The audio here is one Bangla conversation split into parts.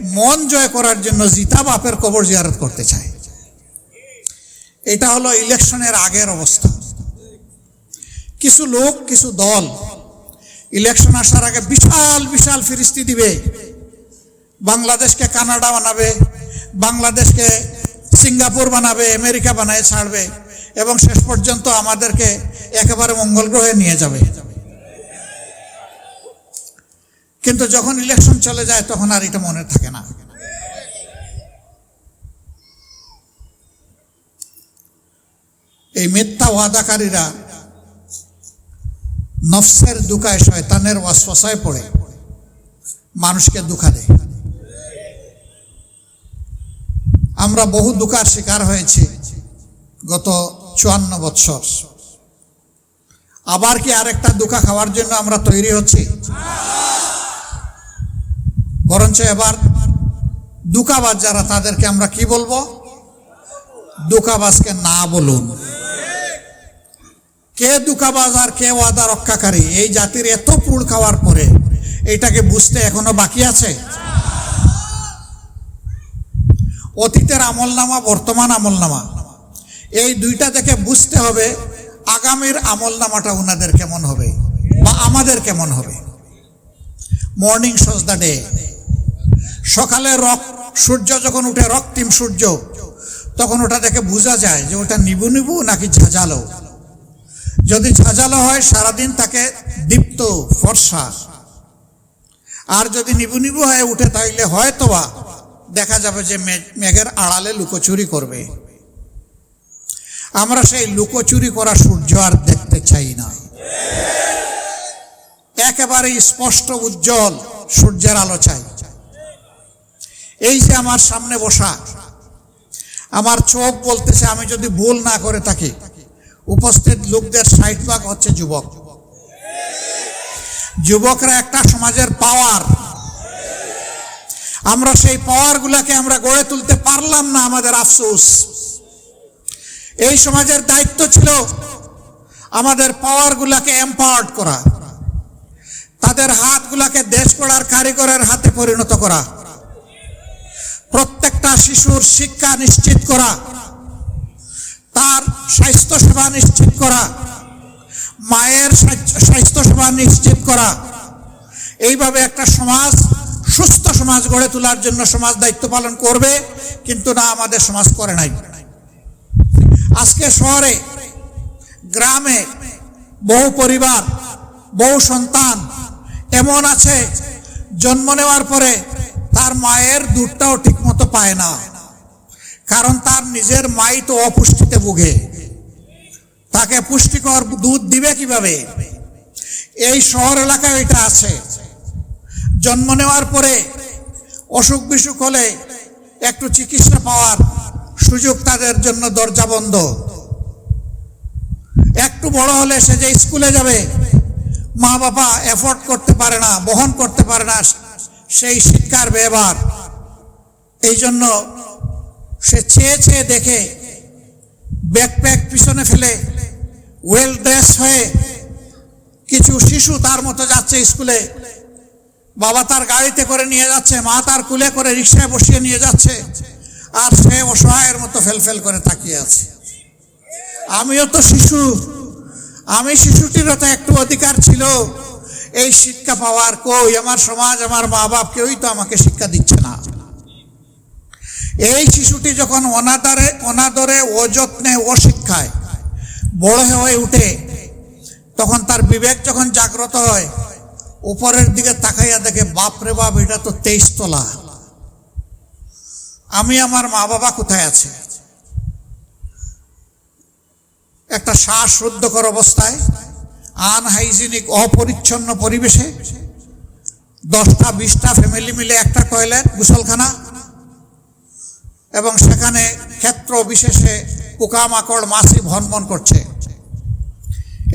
মন জয় করার জন্য জিতা বাপের কবর জিয়ারত করতে চায়। এটা হলো ইলেকশনের আগের অবস্থা। কিছু লোক, কিছু দল ইলেকশন আসার আগে বিশাল বিশাল ফিরিস্তি দিবে। বাংলাদেশকে কানাডা বানাবে, বাংলাদেশকে সিঙ্গাপুর বানাবে, আমেরিকা বানায় ছাড়বে এবং শেষ পর্যন্ত আমাদেরকে একেবারে মঙ্গল গ্রহে নিয়ে যাবে। কিন্তু যখন ইলেকশন চলে যায়, তখন আর এটা মনে থাকে না। এই মিথ্যা ওয়াদাকারীরা নফসের দুকায় শয়তানের ওয়াসওয়াসায় পড়ে। মানুষকে দুঃখা দেয়। আমরা বহু দুঃখার শিকার হয়েছি গত চুয়ান্ন বৎসর। আবার কি আরেকটা দুঃখা খাওয়ার জন্য আমরা তৈরি হচ্ছি? বরঞ্চ এবার দুকাবাজ যারা, তাদেরকে আমরা কি বলব? দুকাবাজকে না বলুন। কে দুকাবাজ আর কে ওয়াদা রক্ষাকারী? এই জাতির এত পুড় খাওয়ার পরে এটাকে বুঝতে এখনও বাকি আছে? অতীতের আমলনামা, বর্তমান আমলনামা, এই দুইটা থেকে বুঝতে হবে আগামীর আমলনামাটা ওনাদের কেমন হবে বা আমাদের কেমন হবে। Morning shows the day. সকালে রক সূর্য যখন উঠে, রক্তিম সূর্য, তখন ওটা দেখে বোঝা যায় যে ওটা নিবু নিবু নাকি ঝাঁঝালো। যদি ঝাঁঝালো হয়, সারাদিন তাকে দীপ্ত ফর্সা। আর যদি নিবু নিবু হয়ে উঠে, তাইলে হয়তোবা দেখা যাবে যে মেঘের আড়ালে লুকোচুরি করবে। আমরা সেই লুকোচুরি করা সূর্য আর দেখতে চাই না। একেবারে স্পষ্ট উজ্জ্বল সূর্যের আলো চাই। এই যে আমার সামনে বসা, আমার চোখ বলতেছে আমি যদি ভুল না করে থাকি, উপস্থিত লোকদের ষাট ভাগ হচ্ছে যুবক। যুবকরা একটা সমাজের পাওয়ার আমরা সেই পাওয়ারগুলোকে আমরা গড়ে তুলতে পারলাম না আমাদের আফসোস। এই সমাজের দায়িত্ব ছিল আমাদের পাওয়ারগুলোকে এম্পাওয়ার্ড করা, তাদের হাতগুলোকে দেশ গড়ার কারিগরের হাতে পরিণত করা। প্রত্যেকটা শিশুর শিক্ষা নিশ্চিত করা, তার স্বাস্থ্য সেবা নিশ্চিত করা, মায়ের স্বাস্থ্য- স্বাস্থ্য সেবা নিশ্চিত করা। এইভাবে একটা সমাজ, সুস্থ সমাজ গড়ে তোলার জন্য সমাজ দায়িত্ব পালন করবে, কিন্তু না আমাদের সমাজ করে নাই। আজকে শহরে, গ্রামে বহু পরিবার, বহু সন্তান এমন আছে, জন্ম নেওয়ার পরে তার মায়ের দুধটাও ঠিকমতো পায় না। কারণ তার নিজের মাই তো অপুষ্টিতে ভুগে। তাকে পুষ্টিকর দুধ দিবে কীভাবে? এই শহর এলাকায় এটা আছে। জন্ম নেওয়ার পরে অসুখ বিসুখ হলে একটু চিকিৎসা পাওয়ার সুযোগ তাদের জন্য দরজা বন্ধ। একটু বড় হলে সে যে স্কুলে যাবে মা বাবা এফোর্ড করতে পারে না, বহন করতে পারে না সেই শিক্ষার ব্যবহার। এই জন্য সে চেয়ে চেয়ে দেখে ব্যাকপ্যাক পিছনে ফেলে ওয়েল ড্রেস হয়ে কিছু শিশু তার মতো যাচ্ছে স্কুলে। বাবা তার গাড়িতে করে নিয়ে যাচ্ছে, মা তার কুলে করে রিক্সায় বসিয়ে নিয়ে যাচ্ছে, আর সে অসহায়ের মতো ফেলফেল করে তাকিয়ে আছে। আমিও তো শিশু, আমি শিশুটিরও তো একটু অধিকার ছিল। এই শিক্ষা পাওয়ার কই? আমার সমাজ, আমার মা বাপ কেউই তো আমাকে শিক্ষা দিচ্ছে না। এই শিশুটি যখন অনাদারে, অনাদরে, অযত্নে, অশিক্ষায় বড় হয়ে উঠে, তখন তার বিবেক যখন জাগ্রত হয়, উপরের দিকে তাকাইয়া দেখে বাপরে বাপ, এটা তো তেইশ তলা। আমি আমার মা বাবা কোথায় আছে? একটা শ্বাস শ্বাসরুদ্ধকর অবস্থায় আনহাইজিনিক, অপরিচ্ছন্ন পরিবেশে দশটা, বিশটা ফ্যামিলি মিলে একটা টয়লেট গোসলখানা এবং সেখানে ক্ষেত্র বিশেষে পোকামাকড়, মাছি ভনভন করছে।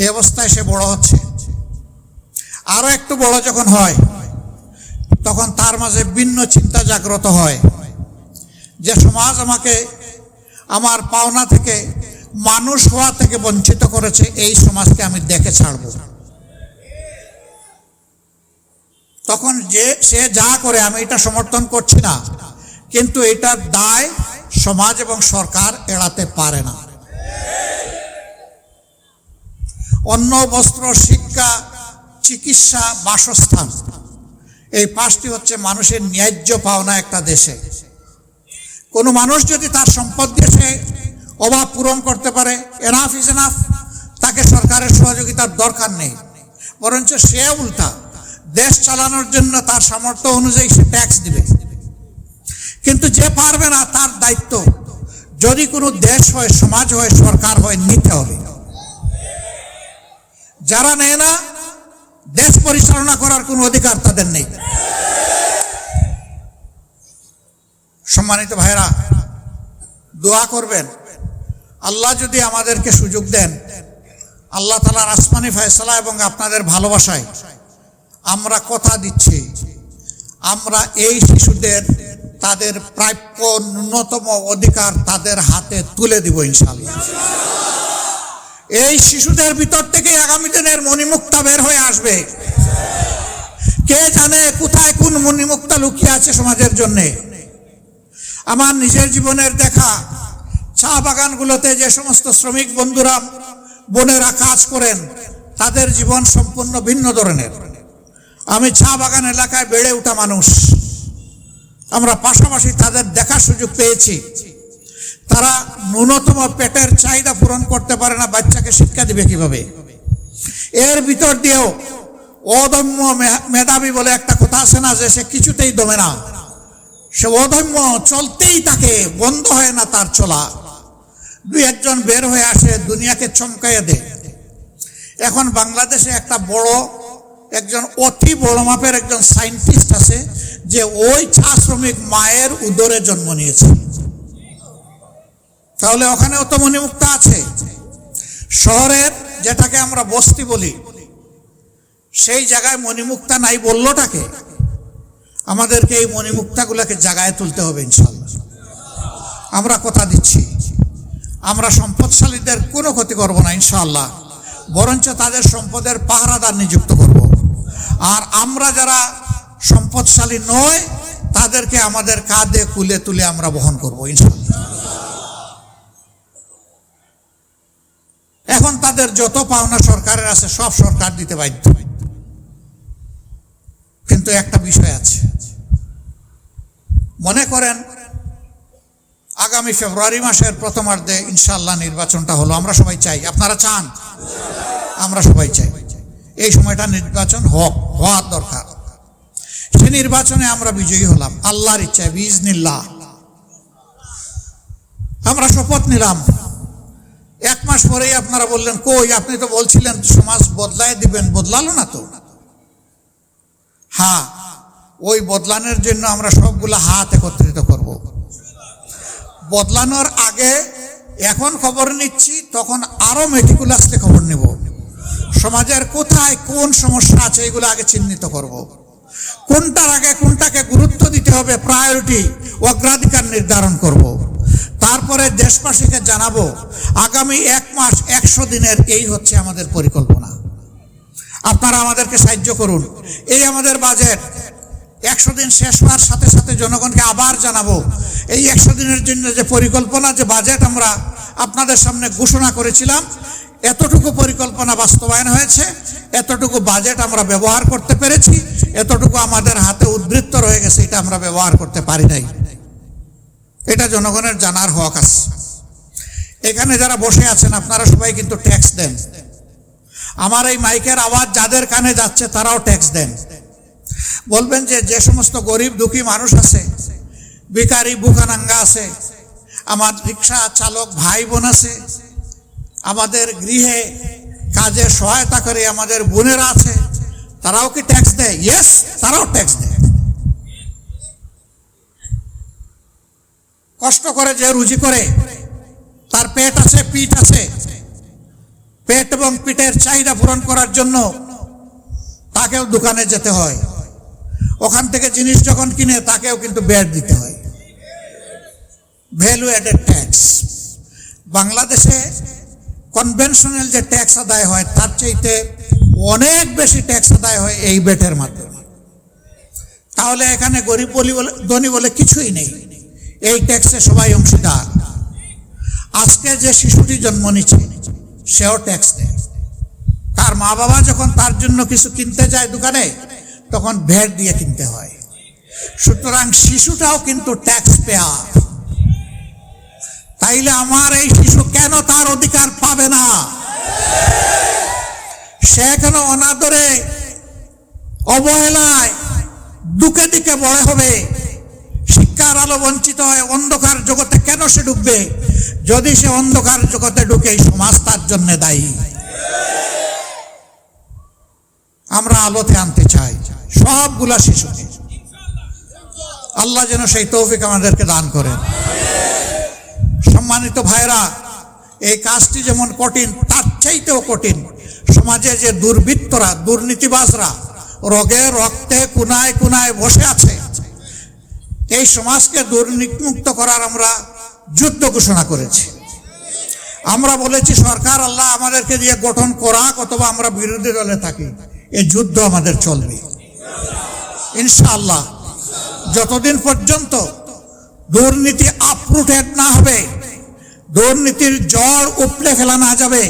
এই অবস্থায় সে বড় হচ্ছে। আরও একটু বড় যখন হয়, তখন তার মাঝে ভিন্ন চিন্তা জাগ্রত হয়। যে সমাজ আমাকে, আমার পাওনা থেকে মানুষ হওয়া থেকে বঞ্চিত করেছে, এই সমাজকে আমি দেখে ছাড়ব। তখন যে, সে যা করে, আমি এটা সমর্থন করছি না। কিন্তু এটার দায় সমাজ এবং সরকার এড়াতে পারে না। অন্ন, বস্ত্র, শিক্ষা, চিকিৎসা, বাসস্থান, এই পাঁচটি হচ্ছে মানুষের ন্যায্য পাওনা একটা দেশে। কোনো মানুষ যদি তার সম্পদ দিয়ে সে অভাব পূরণ করতে পারে। এনাফ ইজ এনাফ তাকে সরকারের সহযোগিতার দরকার নেই। বরঞ্চ সে উল্টা। দেশ চালানোর জন্য তার সামর্থ্য অনুযায়ী সে ট্যাক্স দিবে। কিন্তু যে পারবে না, তার দায়িত্ব। যদি কোনো দেশ হয়, সমাজ হয়, সরকার হয়, নিতে হবে। যারা নেয় না, দেশ পরিচালনা করার কোনো অধিকার তাদের নেই। সম্মানিত ভাইরা দোয়া করবেন। আল্লাহ যদি আমাদেরকে সুযোগ দেন, আল্লাহ তালার আসমানি ফয়সলা এবং আপনাদের ভালোবাসায় আমরা কথা দিচ্ছি। আমরা এই শিশুদের, তাদের প্রাপ্য ন্যূনতম অধিকার তাদের হাতে তুলে দিব ইনশাল্লাহ এই শিশুদের ভিতর থেকে আগামী দিনের মণিমুক্তা বের হয়ে আসবে। কে জানে কোথায় কোন মণিমুক্তা লুকিয়ে আছে সমাজের জন্যে। আমার নিজের জীবনের দেখা চা বাগানগুলোতে যে সমস্ত শ্রমিক বন্ধুরা, বোনেরা কাজ করেন, তাদের জীবন সম্পূর্ণ ভিন্ন ধরনের। আমি চা বাগান এলাকায় বেড়ে ওঠা মানুষ। আমরা পাশাপাশি তাদের দেখার সুযোগ পেয়েছি। তারা ন্যূনতম পেটের চাহিদা পূরণ করতে পারে না, বাচ্চাকে শিক্ষা দিবে কীভাবে? এর ভিতর দিয়েও অদম্য মেধাবী বলে একটা কথা আছে না, যে সে কিছুতেই দমে না। সে অদম্য চলতেই থাকে বন্ধ হয় না তার চলা। দুই একজন বের হয়ে আসে, দুনিয়াকে চমকাইয়ে দেয়। এখন বাংলাদেশে একটা বড়, একজন অতি বড় মাপের একজন সায়েন্টিস্ট আছে, যে ওই চা শ্রমিক মায়ের উদরে জন্ম নিয়েছে। তাহলে ওখানেও তো মণিমুক্তা আছে। শহরের যেটাকে আমরা বস্তি বলি, সেই জায়গায় মণিমুক্তা নাই বললোটাকে, আমাদেরকে এই মণিমুক্তাগুলোকে জাগায় তুলতে হবে ইনশাল্লাহ। আমরা কথা দিচ্ছি। আমরা সম্পদশালীদের কোনো ক্ষতি করব না, ইনশাআল্লাহ। বরঞ্চ তাদের সম্পদের পাহারাদার নিযুক্ত করব। আর আমরা যারা সম্পদশালী নয়, তাদেরকে আমাদের কাঁধে, কুলে তুলে আমরা বহন করব, ইনশাআল্লাহ। এখন তাদের যত পাওনা সরকারের আছে, সব সরকার দিতে বাধ্য। কিন্তু একটা বিষয় আছে। মনে করেন আগামী ফেব্রুয়ারি মাসের প্রথমার্ধে ইনশাল্লাহ নির্বাচনটা হলো। আমরা সবাই চাই। আপনারা চান? আমরা সবাই চাই। এই সময়টা নির্বাচন হোক, হওয়ার দরকার। সে নির্বাচনে আমরা বিজয়ী হলাম। আল্লাহর ইচ্ছায় বিজনিল্লাহ আমরা শপথ নিলাম। এক মাস পরেই আপনারা বললেন, কই, আপনি তো বলছিলেন সমাজ বদলায় দিবেন, বদলালো না তো? হ্যাঁ ওই বদলানোর জন্য আমরা সবগুলা হাত একত্রিত করব বদলানোর আগে এখন খবর নিচ্ছি, তখন আরও মেটিকুলাসলি খবর নেব সমাজের কোথায় কোন সমস্যা আছে এগুলো আগে চিহ্নিত করব। কোনটার আগে কোনটাকে গুরুত্ব দিতে হবে প্রায়োরিটি অগ্রাধিকার নির্ধারণ করব। তারপরে দেশবাসীকে জানাব, আগামী এক মাস একশো দিনের এই হচ্ছে আমাদের পরিকল্পনা আপনারা আমাদেরকে সাহায্য করুন এই আমাদের বাজেট একশো দিন শেষ হওয়ার সাথে সাথে জনগণকে আবার জানাব। এই একশো দিনের জন্য যে পরিকল্পনা, যে বাজেট আমরা আপনাদের সামনে ঘোষণা করেছিলাম, এতটুকু পরিকল্পনা বাস্তবায়ন হয়েছে, এতটুকু বাজেট আমরা ব্যবহার করতে পেরেছি, এতটুকু আমাদের হাতে উদ্বৃত্ত রয়ে গেছে, এটা আমরা ব্যবহার করতে পারি নাই। এটা জনগণের জানার হক আছে। এখানে যারা বসে আছেন, আপনারা সবাই কিন্তু ট্যাক্স দেন। আমার এই মাইকের আওয়াজ যাদের কানে যাচ্ছে, তারাও ট্যাক্স দেন। বলবেন যে যে সমস্ত গরিব দুঃখী মানুষ আছে বেকারি বুকানাঙ্গা আছে, আমার রিক্সা চালক ভাই বোন আছে, আমাদের গৃহে কাজে সহায়তা করে আমাদের বোনেরা আছে, তারাও কি ট্যাক্স দেয়? ইয়েস তারাও ট্যাক্স দেয়। কষ্ট করে যে রুজি করে, তার পেট আছে, পিঠ আছে। পেট এবং পিঠের চাহিদা পূরণ করার জন্য তাকেও দোকানে যেতে হয়। ওখান থেকে জিনিস যখন কিনে, তাকেও কিন্তু ব্যাট দিতে হয়। ভ্যালু অ্যাডেড ট্যাক্স বাংলাদেশে কনভেনশনাল যে ট্যাক্স আদায় হয়, তার চাইতে অনেক বেশি ট্যাক্স আদায় হয় এই বেটের মাধ্যমে। তাহলে এখানে গরিব বলি বলে, ধনী বলে কিছুই নেই। এই ট্যাক্সে সবাই অংশীদার। আজকে যে শিশুটি জন্ম নিচ্ছে, সেও ট্যাক্স দেয়। তার মা বাবা যখন তার জন্য কিছু কিনতে যায় দোকানে তখন ভ্যাট দিয়ে কিনতে হয়। সুতরাং শিশুটাও কিন্তু ট্যাক্স পেয়ার তাইলে আমার এই শিশু কেন তার অধিকার পাবে না? সে কেন অনাদরে, অবহেলায় দুকে দিকে বড় হবে। শিক্ষার আলো বঞ্চিত হয় অন্ধকার জগতে কেন সে ঢুকবে যদি সে অন্ধকার জগতে ঢুকে সমাজ তার জন্য দায়ী। আমরা আলোতে আনতে চাই। সবগুলা শিশু। আল্লাহ যেন সেই তৌফিক আমাদেরকে দান করেন। সম্মানিত ভাইরা এই কাজটি যেমন কঠিন, তার চাইতেও কঠিন। সমাজে যে দুর্বৃত্তরা, দুর্নীতিবাজরা, রোগে, রক্তে, কুনায় কুনায় বসে আছে, এই সমাজকে দুর্নীতিমুক্ত করার আমরা যুদ্ধ ঘোষণা করেছি। আমরা বলেছি, সরকার আল্লাহ আমাদেরকে দিয়ে গঠন করা অথবা আমরা বিরোধী দলে থাকি। এই যুদ্ধ আমাদের চলবে। ইনশাআল্লাহ, যতদিন পর্যন্ত দুর্নীতি আপরুটেড না হবে, দুর্নীতির জড় উপড়ে ফেলা না যাবে,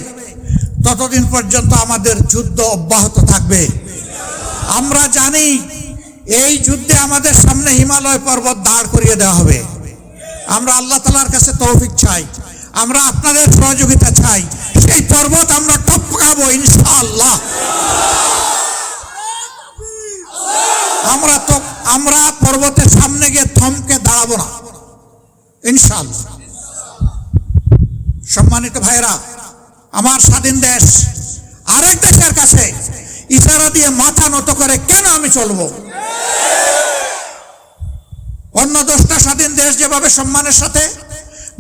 ততদিন পর্যন্ত আমাদের যুদ্ধ অব্যাহত থাকবে। আমরা জানি এই যুদ্ধে আমাদের সামনে হিমালয় পর্বত দাঁড় করিয়ে দেওয়া হবে। আমরা আল্লাহ তালার কাছে তৌফিক চাই, আমরা আপনাদের সহযোগিতা চাই, সেই পর্বত আমরা টপকাবো ইনশাআল্লাহ আমরা তো আমরা পর্বতের সামনে গিয়ে থমকে দাঁড়াবো না ইনশাআল্লাহ সম্মানিত ভাইরা আমার স্বাধীন দেশ, আরেক দেশের কাছে ইশারা দিয়ে মাথা নত করে কেন আমি চলবো? অন্য দশটা স্বাধীন দেশ যেভাবে সম্মানের সাথে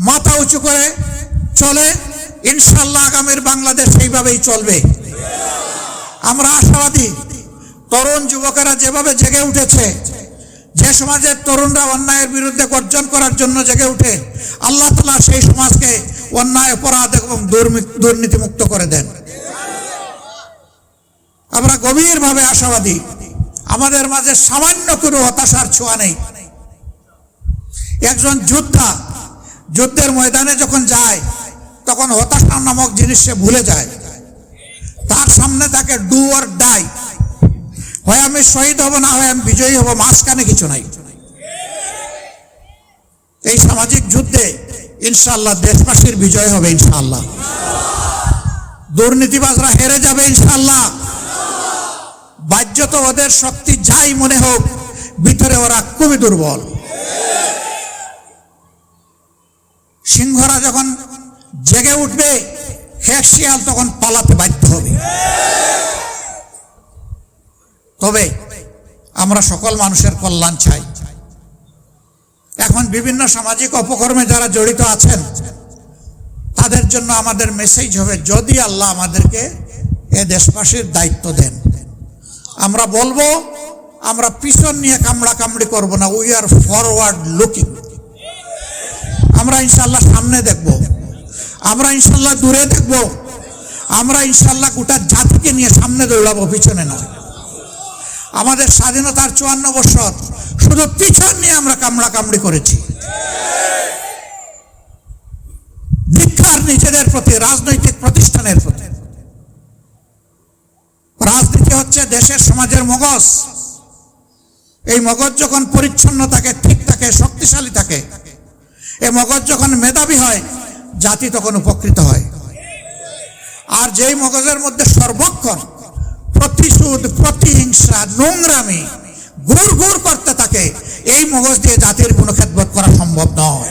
মাথা উঁচু করে চলে ইনশাল্লাহ আগামীর বাংলাদেশ সেইভাবেই চলবে। আমরা আশাবাদী, তরুণ যুবকেরা যেভাবে জেগে উঠেছে যে সমাজের তরুণরা অন্যায়ের বিরুদ্ধে গর্জন করার জন্য জেগে উঠে, আল্লাহ তালা সেই সমাজকে অন্যায়, অপরাধ এবং দুর্নীতিমুক্ত করে দেন। আমরা গভীরভাবে আশাবাদী। আমাদের মাঝে সামান্য কোনো হতাশার ছোঁয়া নেই। একজন যোদ্ধা যুদ্ধের ময়দানে যখন যায়, তখন হতাশা নামক জিনিস সে ভুলে যায়। তার সামনে তাকে ডু অর ডাই হয় আমি শহীদ হব, না হয় আমি বিজয়ী হব, মাঝখানে কিছু নাই। এই সামাজিক যুদ্ধে ইনশাল্লাহ দেশবাসীর বিজয় হবে ইনশাল্লাহ দুর্নীতিবাজরা হেরে যাবে ইনশাল্লাহ বাহ্যত ওদের শক্তি যাই মনে হোক, ভিতরে ওরা খুবই দুর্বল। সিংহরা যখন জেগে উঠবে হেক শিয়াল তখন পালাতে বাধ্য হবে। তবে আমরা সকল মানুষের কল্যাণ চাই। এখন বিভিন্ন সামাজিক অপকর্মে যারা জড়িত আছেন, তাদের জন্য আমাদের মেসেজ হবে, যদি আল্লাহ আমাদেরকে এ দেশবাসীর দায়িত্ব দেন। আমরা বলব, আমরা পিছন নিয়ে কামড়া কামড়ি করব না উই আর ফরওয়ার্ড লুকিং আমরা ইনশাল্লাহ সামনে দেখব। আমরা ইনশাল্লাহ দূরে দেখব। আমরা ইনশাল্লাহ গোটা জাতিকে নিয়ে সামনে দৌড়াবো, পিছনে নয়। আমাদের স্বাধীনতার চুয়ান্ন বছর শুধু পিছন নিয়ে আমরা কামড়া কামড়ি করেছি। দীক্ষার নিজেদের প্রতি, রাজনৈতিক প্রতিষ্ঠানের প্রতি। রাজনীতি হচ্ছে দেশের সমাজের মগজ। এই মগজ যখন পরিচ্ছন্ন থাকে, ঠিক থাকে, শক্তিশালী থাকে, এ মগজ যখন মেধাবী হয়, জাতি তখন উপকৃত হয়। আর যেই মগজের মধ্যে সর্বক্ষণ প্রতিশোধ, প্রতিহিংসা, নোংরামি গুড় গুড় করতে থাকে। এই মগজ দিয়ে জাতির কোনো খেদবত করা সম্ভব নয়।